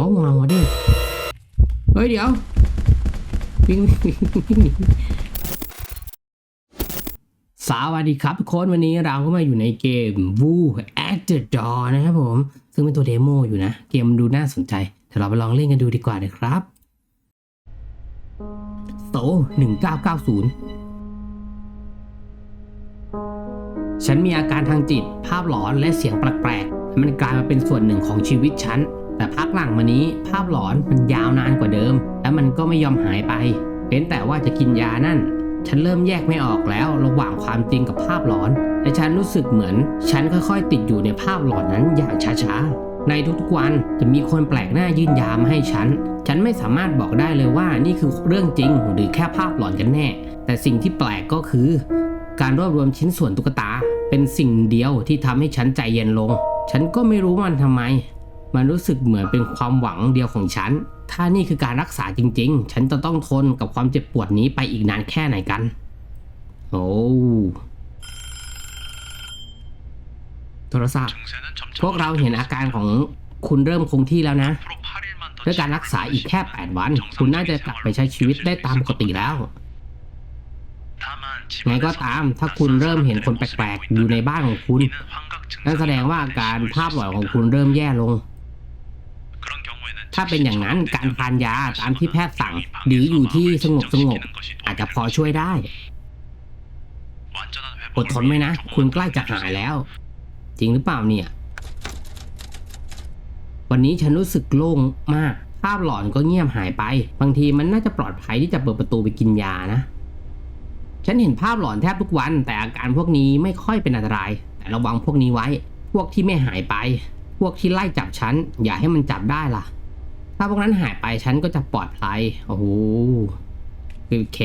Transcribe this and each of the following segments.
อ๋อมองมาดิเฮ้ยเดี๋ยววิ่งวิ่งวิ่งสวัสดีครับทุกคนวันนี้เราก็มาอยู่ในเกม Woo at the Door นะครับผม ซึ่งเป็นตัวเดโมอยู่นะ เกมดูน่าสนใจเดี๋ยวเราไปลองเล่นกันดูดีกว่านะครับโต1990ฉันมีอาการทางจิต ภาพหลอนและเสียงแปลกๆ มันกลายมาเป็นส่วนหนึ่งของชีวิตฉัน แต่พักหลังมานี้ภาพหลอนมันยาวนานกว่าเดิม และมันก็ไม่ยอมหายไปเป็นแต่ว่าจะกินยานั่น ฉันเริ่มแยกไม่ออกแล้วระหว่างความจริงกับภาพหลอนและฉันรู้สึกเหมือน ฉันค่อยๆ ติดอยู่ในภาพหลอนนั้นอย่างช้าๆ ในทุกๆวันจะมีคนแปลกหน้ายื่นยามาให้ฉัน ฉันไม่สามารถบอกได้เลยว่านี่คือเรื่องจริงหรือแค่ภาพหลอนกันแน่ แต่สิ่งที่แปลกก็คือ การรวบรวมชิ้นส่วนตุ๊กตา เป็นสิ่งเดียวที่ทำให้ฉันใจเย็นลง ฉันก็ไม่รู้มันทำไม มันรู้สึกเหมือนเป็นความหวังเดียวของฉัน ถ้านี่คือการรักษาจริง ๆ ฉันจะต้องทนกับความเจ็บปวดนี้ไปอีกนานแค่ไหนกัน โอ้โทรศัพท์ พวกเราเห็นอาการของคุณเริ่มคงที่แล้วนะด้วยการรักษาอีกแค่ 8 วัน คุณน่าจะกลับไปใช้ชีวิตได้ตามปกติแล้วไงก็ตามถ้าคุณเริ่มเห็นคนแปลกๆ อยู่ในบ้านของคุณ นั่นแสดงว่าอาการภาพหลอนของคุณเริ่มแย่ลง ถ้าเป็นอย่างนั้นการทานยาตามที่แพทย์สั่งหรืออยู่ที่สงบสงบๆอาจจะพอช่วยได้ อดทนไหมนะ คุณใกล้จะหายแล้ว จริงหรือเปล่าเนี่ย วันนี้ฉันรู้สึกโล่งมาก ภาพหลอนก็เงียบหายไป บางทีมันน่าจะปลอดภัยที่จะเปิดประตูไปกินยานะ ฉันเห็นภาพหลอนแทบทุกวัน แต่อาการพวกนี้ไม่ค่อยเป็นอันตราย แต่ระวังพวกนี้ไว้ พวกที่ไม่หายไป พวกที่ไล่จับฉันอย่าให้มันจับได้ล่ะ ถ้าพวกนั้นหายไปฉันก็จะปลอดภัย โอ้โหโอเค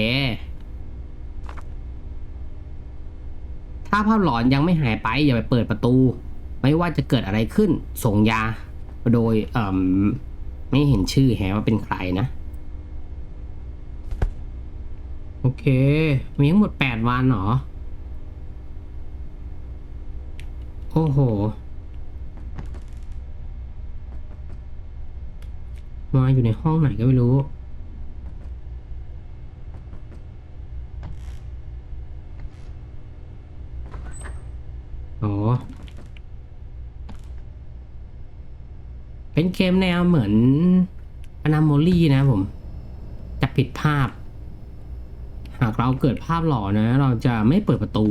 ถ้าภาพหลอนยังไม่หายไปอย่าไปเปิดประตู ไม่ว่าจะเกิดอะไรขึ้น ส่งยา โดยเอ่มไม่เห็นชื่อแฮว่าเป็นใครนะ โอเค มีทั้งหมดแปดวันเหรอ โอ้โห มาอยู่ในห้องไหนก็ไม่รู้ อ๋อ เป็นเกมแนวเหมือนอนาโมลี่นะผม จะผิดภาพ หากเราเกิดภาพหลอนนะ เราจะไม่เปิดประตู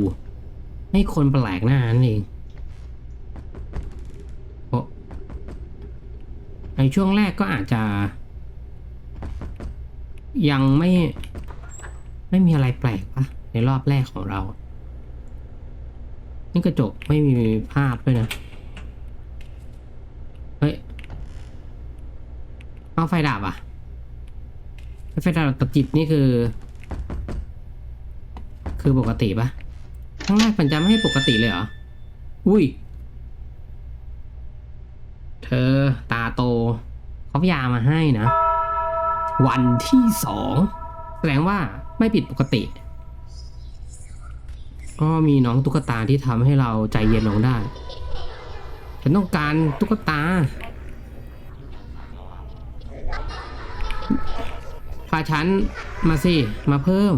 ให้คนแปลกหน้านั่นเองโอ้ใน ช่วงแรกก็อาจจะ ยังไม่ไม่มีอะไรแปลกปะในรอบแรกของเรา นี่กระจกไม่มีภาพด้วยนะ เฮ้ย เอาไฟดับอะไฟดับตัดจิตนี่คือ คือปกติปะครั้งแรกมันจะไม่ให้ปกติเลยเหรอ อุ้ย เธอตาโต เขาพ ยามาให้นะ วันที่สองแสดงว่าไม่ผิดปกติ ก็มีน้องตุ๊กตาที่ทำให้เราใจเย็นลงได้ ฉันต้องการตุ๊กตาพาฉันมาสิ มาเพิ่ม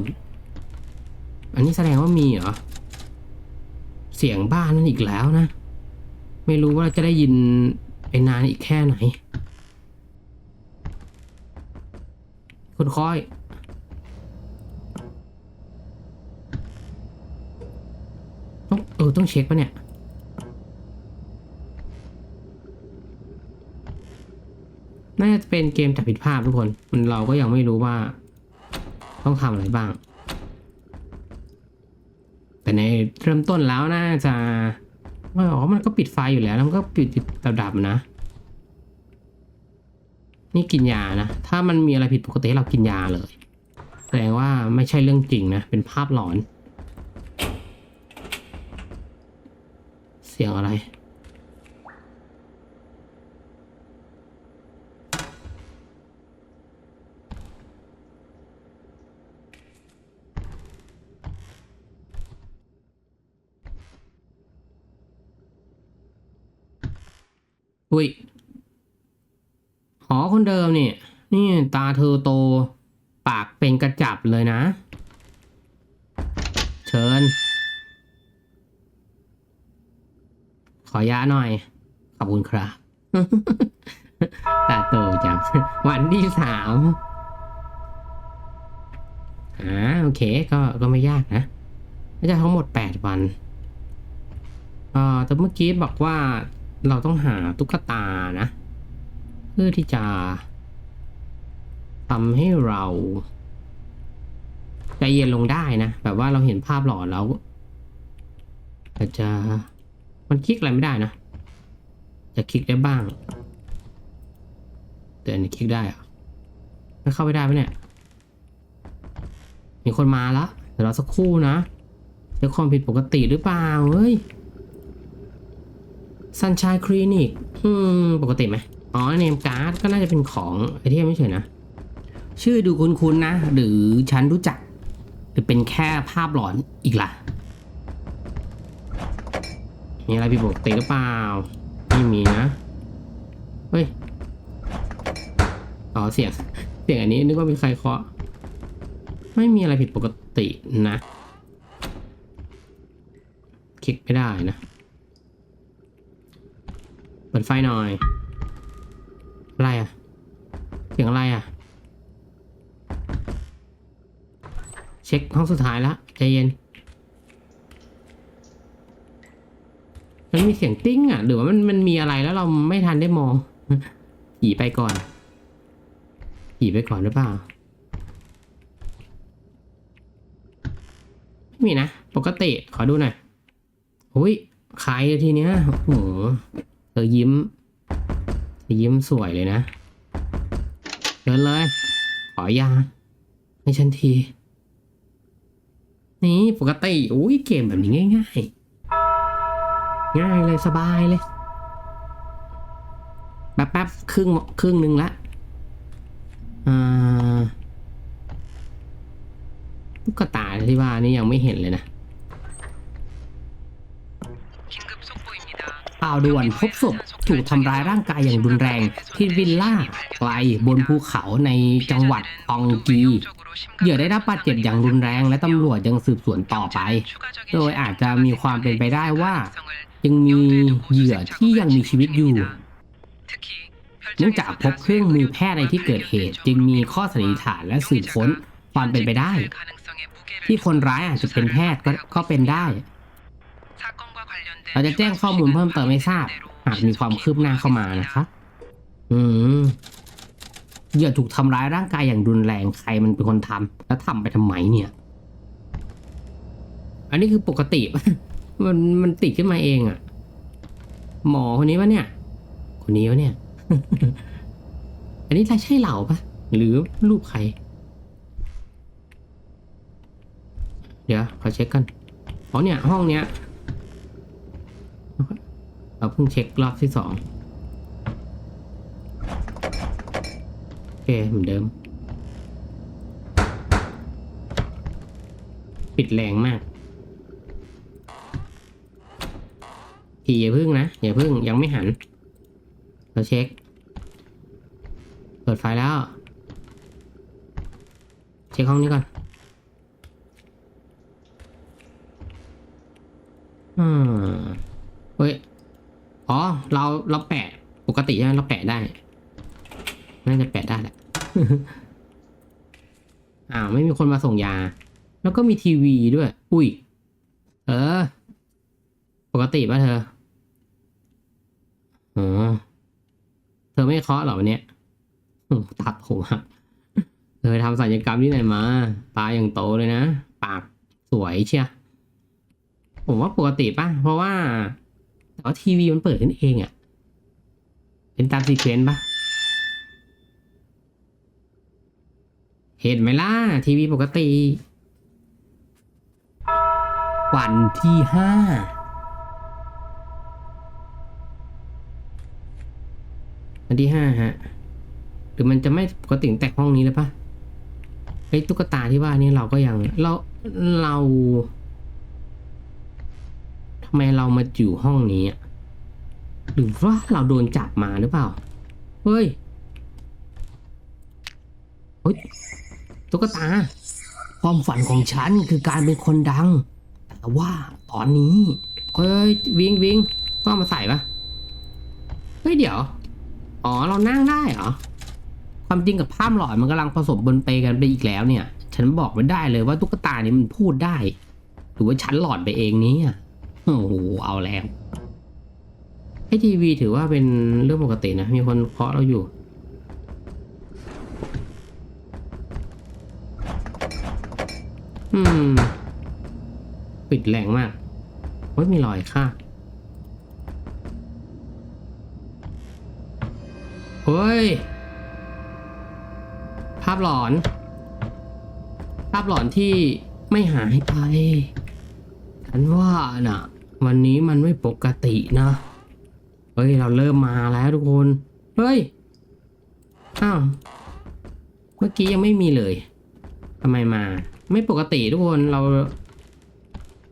อันนี้แสดงว่ามีเหรอ เสียงบ้านนั่นอีกแล้วนะ ไม่รู้ว่าจะได้ยินไปนานอีกแค่ไหน คุณคอยต้องเออต้องเช็คปะเนี่ยน่าจะเป็นเกมจับผิดภาพทุกคน มันเราก็ยังไม่รู้ว่า ต้องทำอะไรบ้าง แต่ในเริ่มต้นแล้วน่าจะว่าอ๋อมันก็ปิดไฟอยู่แล้ว แล้วมันก็ปิดดับๆนะ นี่กินยานะ ถ้ามันมีอะไรผิดปกติให้เรากินยาเลย แสดงว่าไม่ใช่เรื่องจริงนะ เป็นภาพหลอน เสียงอะไร อุ้ย คนเดิมนี่ นี่ตาเธอโต ปากเป็นกระจับเลยนะ เชิญ ขอยาหน่อย ขอบคุณครับตาโตจังวันที่สามอ่าโอเคก็ก็ไม่ยากนะน่าจะทั้งหมดแปดวันอ่าแต่เมื่อกี้บอกว่าเราต้องหาตุ๊กตานะ พื่อที่จะทำให้เราใจเย็นลงได้นะ แบบว่าเราเห็นภาพหลอนแล้วอาจจะมันคลิกอะไรไม่ได้นะ จะคลิกได้บ้าง แต่อันนี้คลิกได้อะไม่เข้าไปได้ไหมเนี่ย มีคนมาแล้วเดี๋ยวเราสักครู่นะเดี๋ยวความผิดปกติหรือเปล่าเฮ้ยซันช n ยคลินิก อืม ปกติไหม อ๋อเนมการ์ดก็น่าจะเป็นของไอเทมไม่ใช่นะ ชื่อดูคุ้นๆนะ หรือฉันรู้จัก หรือเป็นแค่ภาพหลอนอีกล่ะ มีอะไรผิดปกติหรือเปล่า ไม่มีนะ เฮ้ย อ๋อเสียง เสียงอันนี้นึกว่ามีใครเคาะ ไม่มีอะไรผิดปกตินะ คลิกไม่ได้นะ เปิดไฟหน่อย อะไรอะ เสียงอะไรอะ เช็คห้องสุดท้ายแล้วใจเย็น มันมีเสียงติ้งอะ หรือว่ามันมันมีอะไรแล้วเราไม่ทันได้มองผีไปก่อนผีไปก่อนหรือเปล่า ไม่มีนะ ปกติ ขอดูหน่อย อุ้ยใครทีเนี้ยโอ้โหเธอยิ้ม ยิ้มสวยเลยนะเดินเลย ขอยาให้ฉันที นี่ปกติอุ้ยเกมแบบนี้ง่าย ๆ ง่ายเลยสบายเลยแป๊บๆครึ่งครึ่งหนึ่งละอ่าตุ๊กตาที่ว่านี่ยังไม่เห็นเลยนะ ข่าวด่วนพบศพถูกทำร้ายร่างกายอย่างรุนแรง ที่วิลล่าไกลบนภูเขาในจังหวัดอองกีเหยื่อได้รับบาดเจ็บอย่างรุนแรง และตำรวจยังสืบสวนต่อไป โดยอาจจะมีความเป็นไปได้ว่า ยังมีเหยื่อที่ยังมีชีวิตอยู่เนื่องจากพบเครื่องมือแพทย์ในที่เกิดเหตุ จึงมีข้อสันนิษฐานและสืบค้นความเป็นไปได้ ที่คนร้ายอาจจะเป็นแพทย์ก็ก็เป็นได้ เราจะแจ้งข้อมูลเพิ่มเติมให้ทราบ หากมีความคืบหน้าเข้ามานะคะ อืมเหยื่อถูกทำร้ายร่างกายอย่างรุนแรงใครมันเป็นคนทำแล้วทำไปทำไมเนี่ย อันนี้คือปกติ มันมันติดขึ้นมาเองอะ่ะ หมอคนนี้ปะเนี่ย คนนี้ปะเนี่ย อันนี้ใช่เหล่าปะหรือรูปใคร เดี๋ยวขอเช็คกันอ๋อเนี่ย ห้องเนี้ย เราเพิ่งเช็ครอบที่สองโอเคเหมือนเดิม ปิดแรงมากพี่อย่าพึ่งนะ อย่าพึ่งยังไม่หัน เราเช็ค เปิดไฟแล้ว เช็คห้องนี้ก่อนอืมเฮ้ย อ๋อ เราเราแปะปกติใช่ไหมเราแปะได้ น่าจะแปะได้แหละ อ้าวไม่มีคนมาส่งยา แล้วก็มีทีวีด้วย อุ้ย เออ ปกติป่ะเธออ๋อเธอไม่เคาะหรอวันนี้ตัดผมอะเธอทำศัลยกรรมที่ไหนมา ตาอย่างโตเลยนะ ปากสวยเชียผมว่าปกติป่ะ เพราะว่า แต่ว่าทีวีมันเปิดขึ้นเองอะ่ะ เป็นตามซีเควนต์ปะเห็นไหมล่ะ ทีวีปกติ วันที่ห้าวันที่ห้าฮะ หรือมันจะไม่ปกติแต่ห้องนี้เลยปะไอ้ตุ๊กตาที่ว่านี่เราก็ยังเราเรา ทำไมเรามาอยู่ห้องนี้ หรือว่าเราโดนจับมาหรือเปล่า เฮ้ยฮ้ยตุ๊กตา ความฝันของฉันคือการเป็นคนดัง แต่ว่าตอนนี้ เฮ้ย วิงวิงต้องเอามาใส่ปะเฮ้ย เดี๋ยว อ๋อ เรานั่งได้เหรอ ความจริงกับภาพหลอนมันกำลังผสมบนเปกันไปอีกแล้วเนี่ย ฉันบอกไม่ได้เลยว่าตุ๊กตานี้มันพูดได้ หรือว่าฉันหลอนไปเองนี่ย โอ้โหเอาแล้วไอทีวีถือว่าเป็นเรื่องปกตินะ มีคนเคาะเราอยู่ อืม ปิดแรงมากเฮ้ยมีรอยค่ะเฮ้ย ภาพหลอน ภาพหลอนที่ไม่หายไปฉันว่าน่ะ วันนี้มันไม่ปกตินะเฮ้ย เราเริ่มมาแล้วทุกคน เฮ้ย อ้าว เมื่อกี้ยังไม่มีเลยทำไมมา ไม่ปกติทุกคนเรา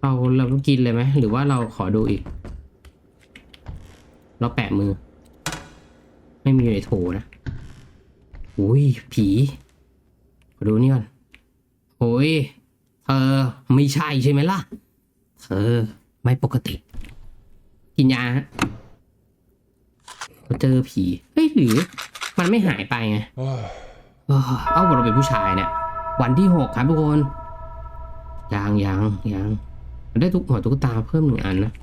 เราเรากินเลยไหมหรือว่าเราขอดูอีก เราแปะมือ ไม่มีอยู่ในโถนะ อุ้ยผีขอดูนี่ก่อนโอ้ยเธอไม่ใช่ใช่ไหมล่ะ เธอ ไม่ปกติ กินยาฮะเราเจอผีเฮ้ยหรือ มันไม่หายไปไงเออเอ้าเราเป็นผู้ชายเนี่ย วันที่หกครับทุกคนยังยังยังได้ทุกหัวตุ๊กตาเพิ่มหนึ่งอันนะ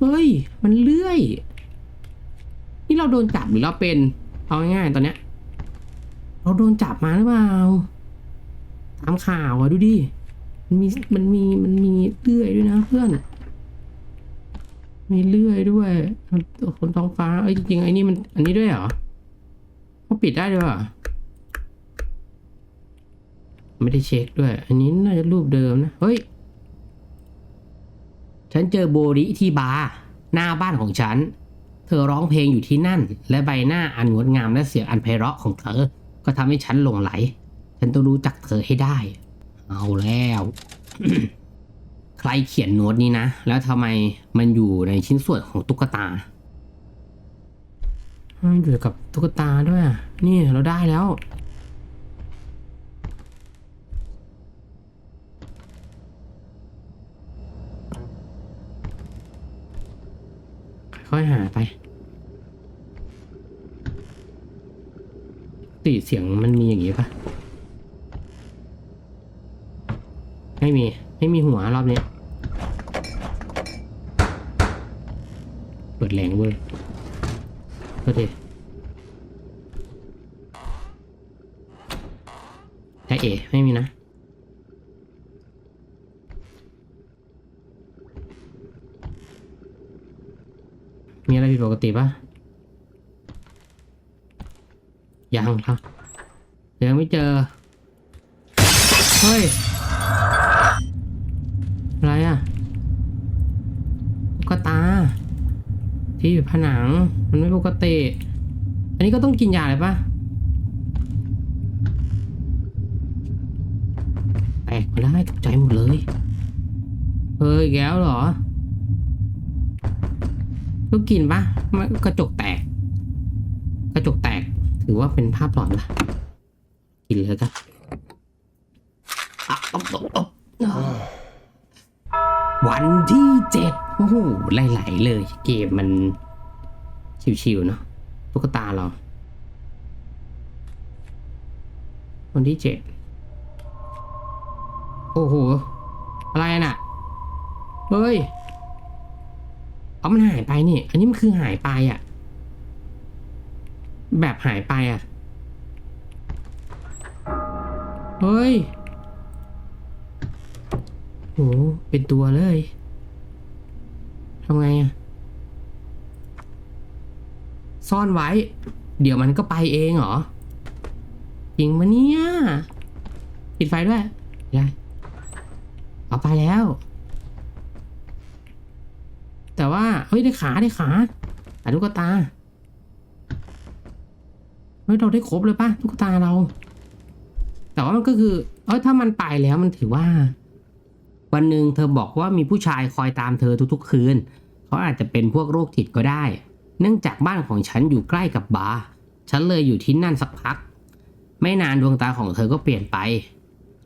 เฮ้ย มันเลื่อย นี่เราโดนจับหรือเราเป็น เอาง่ายๆตอนเนี้ย เราโดนจับมาหรือเปล่าตามข่าวอะดูดิ มันมีมันมีมันมีเลื่อยด้วยนะเพื่อน มีเลื่อยด้วยคนท้องฟ้าเอ้ยจริงๆไอ้นี่มันอันนี้ด้วยเหรอเขาปิดได้ด้วยเหรอไม่ได้เช็คด้วย อันนี้น่าจะรูปเดิมนะเฮ้ยฉันเจอโบริที่บาร์หน้าบ้านของฉัน เธอร้องเพลงอยู่ที่นั่น และใบหน้าอันงดงามและเสียงอันไพเราะของเธอ ก็ทำให้ฉันหลงไหล ฉันต้องรู้จักเธอให้ได้ เอาแล้ว ใครเขียนโน้ตนี้นะ แล้วทำไมมันอยู่ในชิ้นส่วนของตุ๊กตามันอยู่กับตุ๊กตาด้วย นี่เราได้แล้ว ค่อยหาไป ตีเสียงมันมีอย่างนี้ปะ ไม่มี ไม่มีหัวรอบนี้เปิดแรงเว้ยก็ดีแต่เอ๋ไม่มีนะมีอะไรผิดปกติปะยังครับยังไม่เจอ เฮ้ย อะไรอะตุ๊กตา ที่อยู่ผนังมันไม่ปกติ อันนี้ก็ต้องกินยาเลยปะแตกมาได้ตกใจหมดเลยเฮ้ยแก้วเหรอก็กินปะมันกระจกแตก กระจกแตก ถือว่าเป็นภาพหลอนปะกินเลยกันะอ๊อบอ๊อบอ๊อบวันที่เจ็ดโอ้โหไหลๆเลยเกมมันชิวๆเนาะตุ๊กตาเราวันที่เจ็ดโอ้โห อะไรน่ะ เฮ้ยเอามันหายไปนี่ อันนี้มันคือหายไปอะ่ะ แบบหายไปอะ่ะ เฮ้ยโหเป็นตัวเลยำไง ซ่อนไว้ เดี๋ยวมันก็ไปเองเหรอ จริงมะเนี่ยปิดไฟด้วยได้เอาไปแล้ว แต่ว่า เฮ้ย ได้ขาได้ขาขาตุ๊กตา เฮ้ย เราได้ครบเลยป่ะตุ๊กตาเรา แต่ว่ามันก็คือ เอ้ย ถ้ามันไปแล้วมันถือว่า วันหนึ่งเธอบอกว่ามีผู้ชายคอยตามเธอทุกๆคืน เขาอาจจะเป็นพวกโรคจิตก็ได้ เนื่องจากบ้านของฉันอยู่ใกล้กับบาร์ฉันเลยอยู่ที่นั่นสักพัก ไม่นานดวงตาของเธอก็เปลี่ยนไป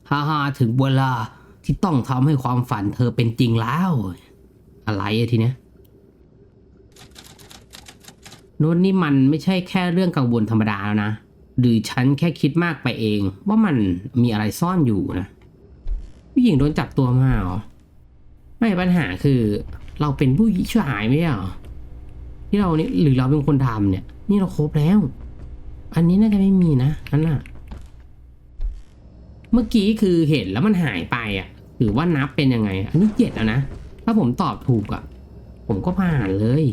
ฮ่าฮ่าถึงเวลาที่ต้องทำให้ความฝันเธอเป็นจริงแล้ว อะไรอะทีเนี้ยโน้นนี่มันไม่ใช่แค่เรื่องกังวลธรรมดาแล้วนะ หรือฉันแค่คิดมากไปเอง ว่ามันมีอะไรซ่อนอยู่นะผู้หญิงโดนจับตัวมาเหรอ ไม่ปัญหาคือ เราเป็นผู้ชายไม่ใช่เหรอที่เราเนี่ยหรือเราเป็นคนทำเนี่ย นี่เราครบแล้ว อันนี้น่าจะไม่มีนะอันน่ะ เมื่อกี้คือเห็นแล้วมันหายไปอะหรือว่านับเป็นยังไง อันนี้เจ็ดแล้วนะถ้าผมตอบถูกอะ ผมก็ผ่านเลย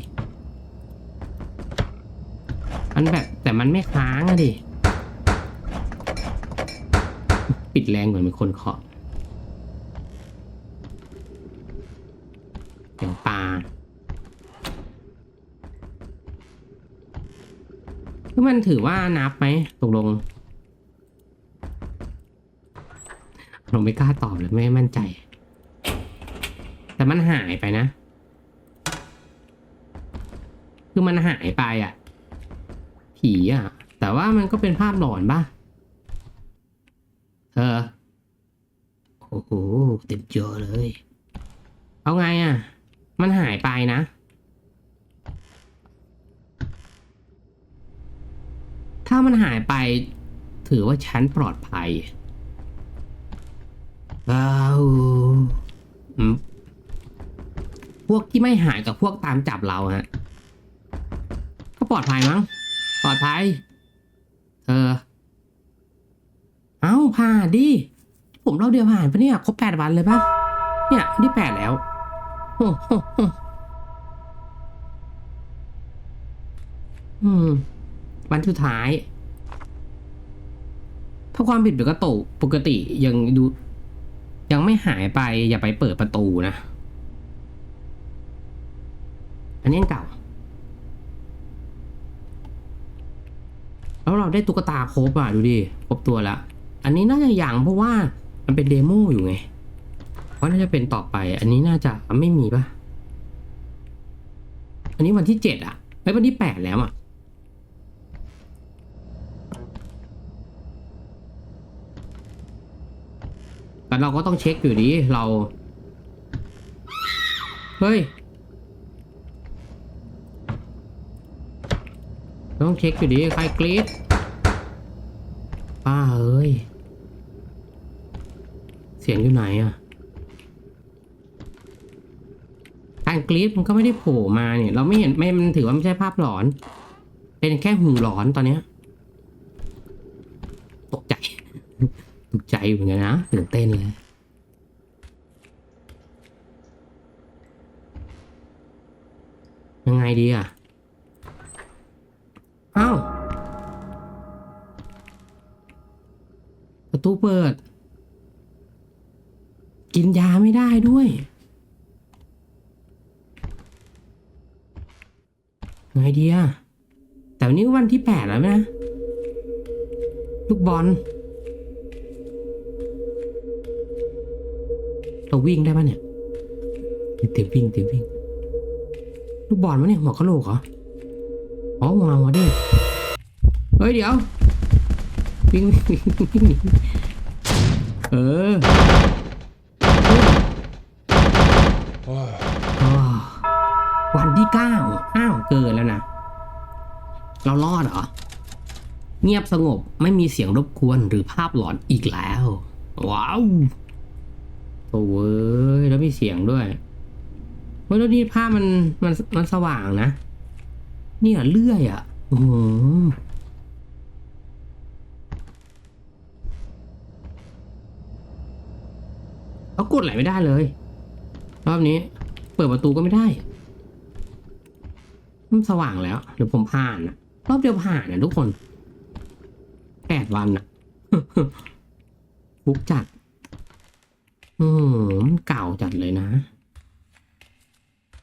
มันแบบแต่มันไม่ค้างอะดิ ปิดแรงเหมือนเป็นคนเคาะ เสียงปลาคือมันถือว่านับไหมตกลงเราไม่กล้าตอบเลยไม่มั่นใจ แต่มันหายไปนะ คือมันหายไปอะ ผีอะ แต่ว่ามันก็เป็นภาพหลอนป่ะ เออ โอ้โห เต็มจอเลย เอาไงอะ มันหายไปนะ ถ้ามันหายไป ถือว่าฉันปลอดภัยว้าวอืมพวกที่ไม่หายกับพวกตามจับเราฮะ ก็ปลอดภัยมั้ง ปลอดภัย เออ เอ้าผ่านดิ ผมเราเดียวผ่านปะเนี่ย ครบแปดวันเลยปะเนี่ยวันที่แปดแล้วโอืม วันสุดท้าย ถ้าความผิดปกติปกติยังดู ยังไม่หายไป อย่าไปเปิดประตูนะ อันนี้เก่า แล้วเราได้ตุ๊กตาครบอะ ดูดิ ครบตัวล้วอันนี้น่าจะอยังเพราะว่ามันเป็นเดโมอยู่ไง เพราน่าจะเป็นต่อไป อันนี้น่าจะไม่มีปะอันนี้วันที่เจ็ดอะไอ้วันที่แปดแล้วอะแต่เราก็ต้องเช็คอยู่ดีเรา เฮ้ยต้องเช็คอยู่ดีใครกรีดป้าเอ้ย เสียงอยู่ไหนอะ การกรีดมันก็ไม่ได้โผล่มาเนี่ย เราไม่เห็นไม่มันถือว่าไม่ใช่ภาพหลอน เป็นแค่หูหลอนตอนเนี้ยตกใจ ตกใจเหมือนกันนะตื่นเต้นเลยยังไงดีอะเอ้าประตูเปิด กินยาไม่ได้ด้วย ไงดีอะแต่วันนี้วันที่แปดแล้วนะ ลูกบอล เราวิ่งได้ปะเนี่ยเต็มวิ่งเต็มวิ่ง ลูกบอลวะเนี่ยหัวกะโหลกเหรอ อ๋อวางมาดิเฮ้ยเดี๋ยว วิ่งวิ่งวิ่งเออ ที่เก้าอ้าวเกินแล้วนะ เรารอดเหรอ เงียบสงบไม่มีเสียงรบกวนหรือภาพหลอนอีกแล้ว ว้าวโอ้เว้ยแล้วมีเสียงด้วยเฮ้ยแล้วนี่ภาพมันมันมันสว่างนะ เนี่ยเลื่อยอะโอ้โหเขากดไหลไม่ได้เลย รอบนี้ เปิดประตูก็ไม่ได้ สว่างแล้วเดี๋ยวผมผ่านอะรอบเดียวผ่านนะทุกคนแปดวันอะบุกจัด อืมมันเก่าจัดเลยนะ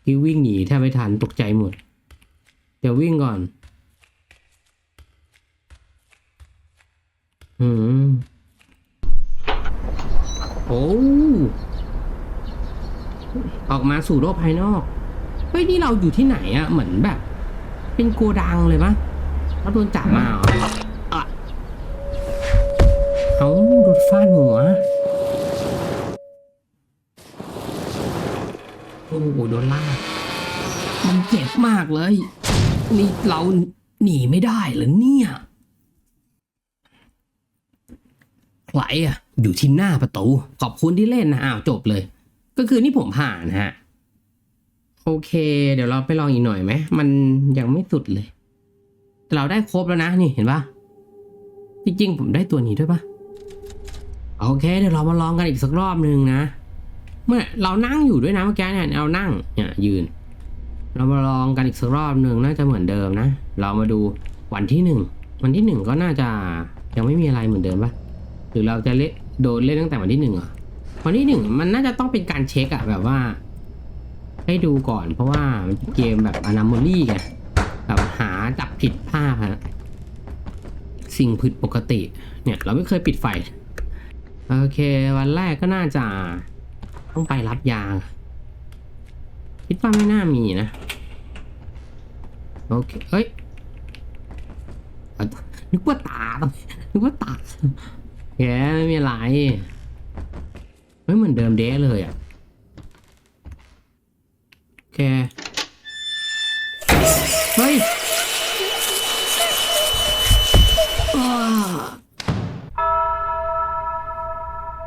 ที่วิ่งหนีแทบไม่ทันตกใจหมด เดี๋ยววิ่งก่อน อืม โอ้ ออกมาสู่โลกภายนอก เฮ้ยนี่เราอยู่ที่ไหนอะเหมือนแบบ เป็นโกดังเลยปะเราโดนจับมาเหรออะฟาดหัวโอ้โหโดนลากมันเจ็บมากเลย นี่เราหนีไม่ได้เหรอเนี่ยใครอะอยู่ที่หน้าประตู ขอบคุณที่เล่นนะอ้าวจบเลย ก็คือนี่ผมผ่านฮะ โอเค เดี๋ยวเราไปลองอีกหน่อยไหม มันยังไม่สุดเลย แต่เราได้ครบแล้วนะ นี่เห็นปะจริงๆผมได้ตัวนี้ด้วยปะโอเค เดี๋ยวเรามาลองกันอีกสักรอบหนึ่งนะ เมื่อเรานั่งอยู่ด้วยนะเมื่อกี้เนี่ยเรานั่งเนี่ยยืน เรามาลองกันอีกสักรอบหนึ่งน่าจะเหมือนเดิมนะ เรามาดูวันที่หนึ่งวันที่หนึ่งก็น่าจะยังไม่มีอะไรเหมือนเดิมปะหรือเราจะเล่นโดนเล่นตั้งแต่วันที่หนึ่งเหรอวันที่หนึ่งมันน่าจะต้องเป็นการเช็คอะแบบว่า ให้ดูก่อน เพราะว่ามันเกมแบบอนาโมลี่ไงแบบหาจับผิดภาพฮะสิ่งผิดปกติ เนี่ย เราไม่เคยปิดไฟ โอเค วันแรกก็น่าจะต้องไปรับยา คิดว่าไม่น่ามีนะ โอเค เอ้ยนึกว่าตาต้องนึกว่าตาแกไม่มีอะไรไม่เหมือนเดิมเด้เลยอะ ก เฮ้ย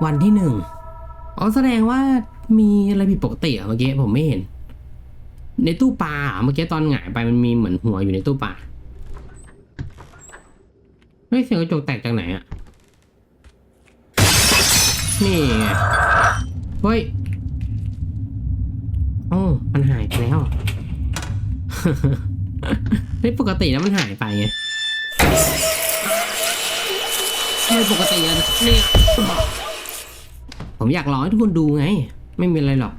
วันที่หนึ่งอ๋อแสดงว่ามีอะไรผิดปกติอะเมื่อกี้ผมไม่เห็น ในตู้ปลาเหรอเมื่อกี้ตอนหงายไปมันมีเหมือนหัวอยู่ในตู้ปลาเฮ้ยเสียงกระจกแตกจากไหนอะนี่ไงเฮ้ยโอ้มันหาย แล้วเฮ้ยปกติแล้วมันหายไปไงไม่ปกติอะเนี่ยผมอยากลองให้ทุกคนดูไง ไม่มีอะไรหรอก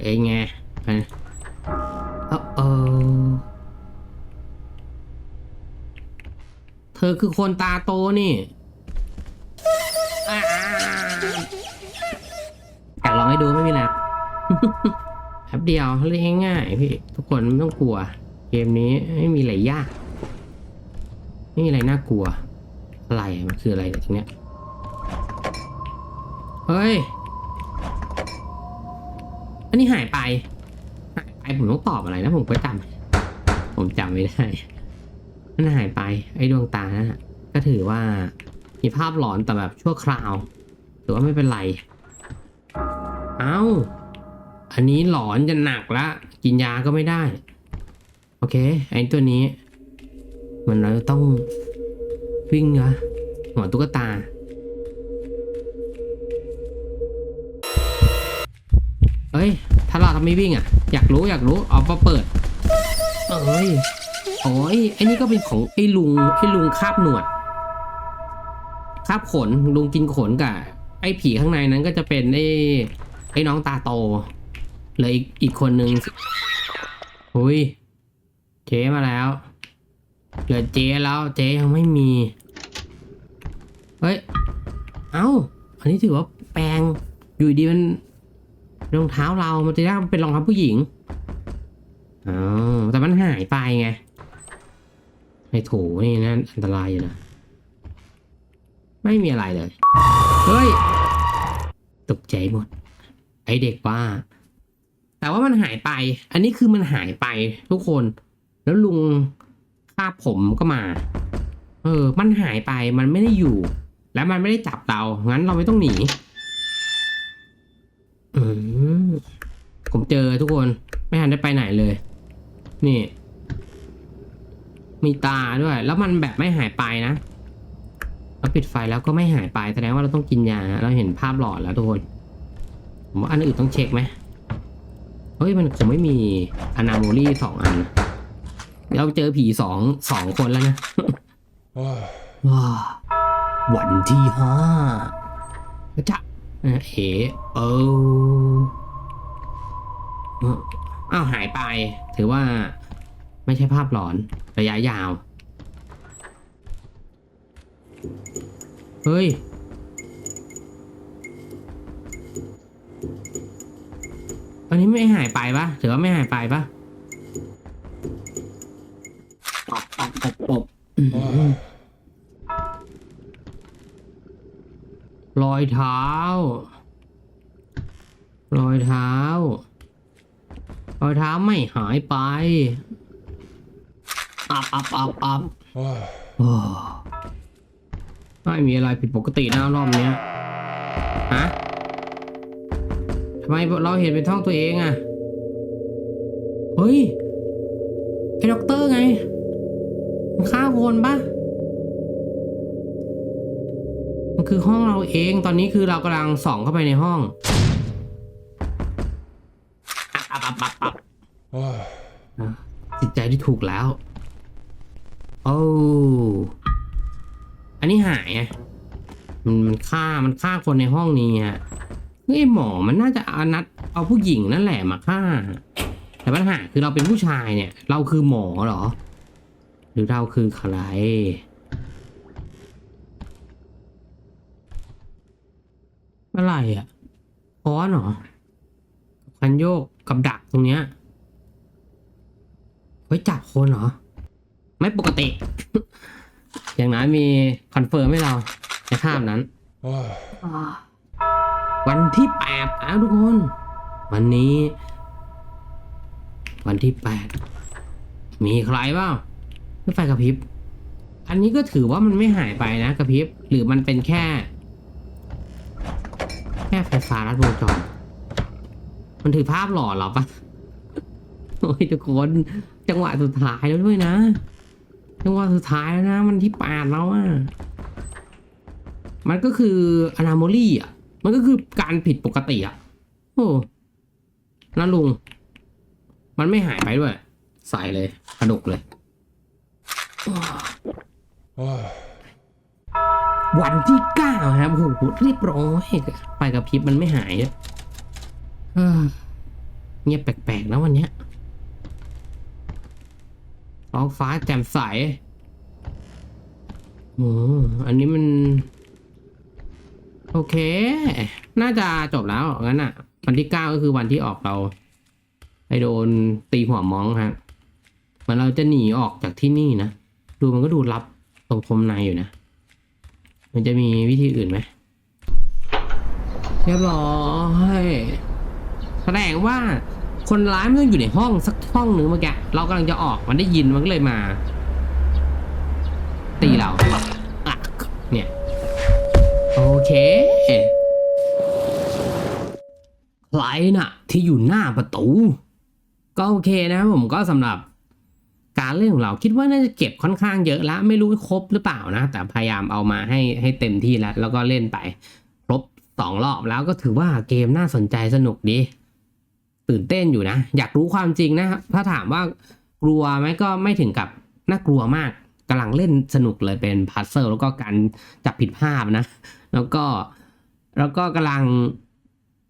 เอ้ยไงไปเออเออเธอคือคนตาโตนี่อ่าอยากลองให้ดูไม่มีแล้ว แป๊บเดียวเล่นง่ายๆพี่ทุกคนไม่ต้องกลัว เกมนี้ไม่มีอะไรยาก ไม่มีอะไรน่ากลัว อะไรมันคืออะไรเนี่ยตรงเนี้ยเฮ้ย อันนี้หายไปหายไปผมต้องตอบอะไรนะผมก็จำผมจำไม่ได้มันหายไป ไอ้ดวงตานะก็ถือว่ามีภาพหลอนแต่แบบชั่วคราว ถือว่าไม่เป็นไร เอ้า อันนี้หลอนจะหนักละ กินยาก็ไม่ได้ โอเค ไอ้ตัวนี้ มันเราต้องวิ่งนะหัวตุ๊กตาเอ้ย ถ้าเราทำไม่วิ่งอะ อยากรู้อยากรู้ เอามาเปิด เอ้ยโอ้ยไอ้นี่ก็เป็นของไอ้ลุงไอ้ลุงคาบหนวดคาบขนลุงกินขนกับไอ้ผีข้างในนั้นก็จะเป็นไอ้ไอ้น้องตาโต เหลืออีกอีกคนนึงหุยเจ๊มาแล้ว เหลือเจ๊แล้วเจ๊ยังไม่มี เฮ้ย เอ้า อันนี้ถือว่าแปลงอยู่ดีมันรองเท้าเรา มันจะได้เป็นรองเท้าผู้หญิงอ๋อแต่มันหายไปไงไอ้โถนี่นั่นอันตรายอยู่นะ ไม่มีอะไรเลย เฮ้ย ตกใจหมด ไอเด็กว่า แต่ว่ามันหายไป อันนี้คือมันหายไปทุกคน แล้วลุงคาบผมก็มา เออ มันหายไปมันไม่ได้อยู่ แล้วมันไม่ได้จับเรา งั้นเราไม่ต้องหนี อืมผมเจอทุกคน ไม่ทันได้ไปไหนเลย นี่ มีตาด้วย แล้วมันแบบไม่หายไปนะเราปิดไฟแล้วก็ไม่หายไป แสดงว่าเราต้องกินยา เราเห็นภาพหลอนแล้วทุกคนผมว่าอันอื่นต้องเช็คไหม ฮ้ยมันคงไม่มีอนาโมลี่สองอันนะเราเจอผีสองสองคนแล้วนะว้าวันที่ห้าจะเอ๋เออเอออ้าวหายไป ถือว่าไม่ใช่ภาพหลอนระยะยาว เฮ้ย อันนี้ไม่หายไปปะถือว่าไม่หายไปปะปบปบปบปบอืมรอยเท้า รอยเท้า รอยเท้าไม่หายไป อับอับอับอับโอ้ไม่มีอะไรผิดปกตินะรอบเนี้ย ฮะ ทำไมเราเห็นเป็นท้องตัวเองอะเฮ้ยไอ้ด็อกเตอร์ไงมันฆ่าคนปะมันคือห้องเราเองตอนนี้คือเรากำลังส่องเข้าไปในห้องอับอับอับอับจิตใจที่ถูกแล้วโอ้อันนี้หายไงมันมันฆ่ามันฆ่าคนในห้องนี้อะ เฮ้หมอมันน่าจะเอานัดเอาผู้หญิงนั่นแหละมาฆ่า แต่ปัญหาคือเราเป็นผู้ชายเนี่ย เราคือหมอเหรอ หรือเราคือใครอะไรอะค้อนเหรอคันโยกกับดักตรงเนี้ยไว้จับคนเหรอ ไม่ปกติ อย่างนั้นมีคอนเฟิร์มให้เราในภาพนั้น วันที่แปดแล้วทุกคน วันนี้ วันที่แปดมีใครบ้างไม่ไฟกระพริบ อันนี้ก็ถือว่ามันไม่หายไปนะกระพริบ หรือมันเป็นแค่ แค่ไฟฟ้าลัดวงจรมันถือภาพหล่อหรอปะโอ้ยทุกคนจังหวะสุดท้ายแล้วด้วยนะ จังหวะสุดท้ายแล้วนะ มันที่แปดแล้วอะมันก็คืออนาโมลี่อะ มันก็คือการผิดปกติอะโอ้นะลุง มันไม่หายไปด้วย ใส่เลยกระดกเลย วันที่เก้าครับโอ้โหเรียบร้อยไปกับพิบมันไม่หายเอ้อเงียบแปลกๆนะวันเนี้ยท้องฟ้าแจ่มใส โอ้อันนี้มัน โอเค น่าจะจบแล้วงั้นอะ วันที่เก้าก็คือวันที่ออกเราไปโดนตีหัวมองฮะเหมือนเราจะหนีออกจากที่นี่นะ ดูมันก็ดูลับตรงพรมในอยู่นะ มันจะมีวิธีอื่นไหมเรียบร้อยแสดงว่าคนร้ายมันต้องอยู่ในห้องสักห้องหนึ่งเมื่อกี้เรากำลังจะออกมันได้ยินมันก็เลยมา ตีเราอะเนี่ยโอ เคใครน่ะ ที่อยู่หน้าประตู ก็โอเคนะผมก็สำหรับการเล่นของเราคิดว่าน่าจะเก็บค่อนข้างเยอะแล้วไม่รู้ครบหรือเปล่านะ แต่พยายามเอามาให้ให้เต็มที่แล้ว แล้วก็เล่นไป ครบสองรอบแล้วก็ถือว่าเกมน่าสนใจสนุกดี ตื่นเต้นอยู่นะ อยากรู้ความจริงนะครับถ้าถามว่ากลัวไหมก็ไม่ถึงกับน่ากลัวมากกำลังเล่นสนุกเลยเป็นพัซเซิลแล้วก็การจับผิดภาพนะ แล้วก็แล้วก็กำลัง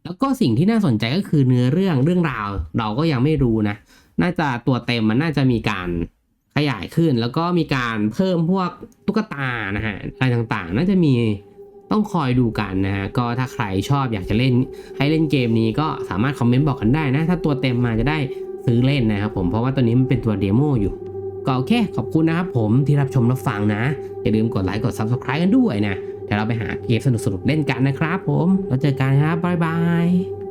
แล้วก็สิ่งที่น่าสนใจก็คือเนื้อเรื่องเรื่องราว เราก็ยังไม่รู้นะ น่าจะตัวเต็มมันน่าจะมีการขยายขึ้น แล้วก็มีการเพิ่มพวกตุ๊กตานะฮะอะไรต่างๆ น่าจะมีต้องคอยดูกันนะฮะก็ถ้าใครชอบอยากจะเล่นให้เล่นเกมนี้ก็สามารถคอมเมนต์บอกกันได้นะ ถ้าตัวเต็มมาจะได้ซื้อเล่นนะครับผมเพราะว่าตัวนี้มันเป็นตัวเดโมอยู่ก็โอเคขอบคุณนะครับผมที่รับชมรับฟังนะ อย่าลืมกดไลค์กด Subscribe กันด้วยนะ เดี๋ยวเราไปหาเกมสนุกๆเล่นกันนะครับผมแล้วเจอกันครับบ๊ายบาย